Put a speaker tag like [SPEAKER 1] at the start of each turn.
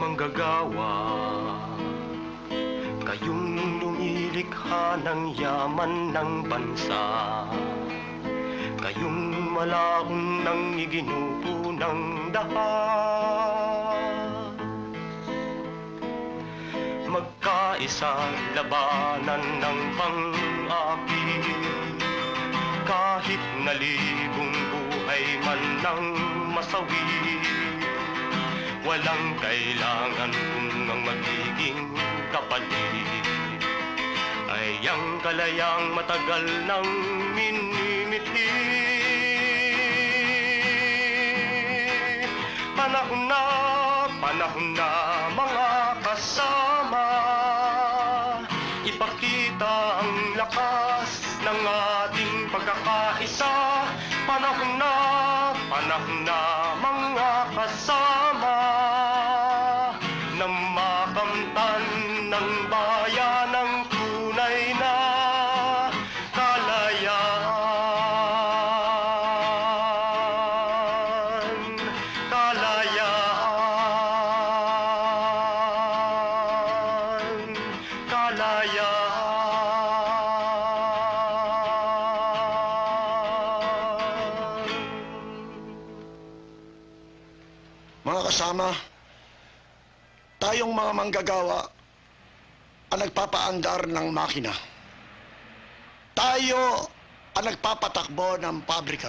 [SPEAKER 1] manggagawa. Kayong lumilikha ng yaman ng bansa. Kayong malakong nang iginupo ng dahat Magkaisa labanan ng pang-akit Kahit na libong buhay man ng masawi Walang kailangan kung ang magiging kapalit. Ay ang kalayang matagal nang minimithi Panahon na, panahon na mga kasama. Ipakita ang lakas ng ating pagkakaisa. Panahon na, panahon na mga kasama Na makamtan ng bayan ng tunay na kalayaan. Kalayaan. Kalayaan.
[SPEAKER 2] Mga kasama, tayong mga manggagawa ang nagpapaandar ng makina. Tayo ang nagpapatakbo ng pabrika.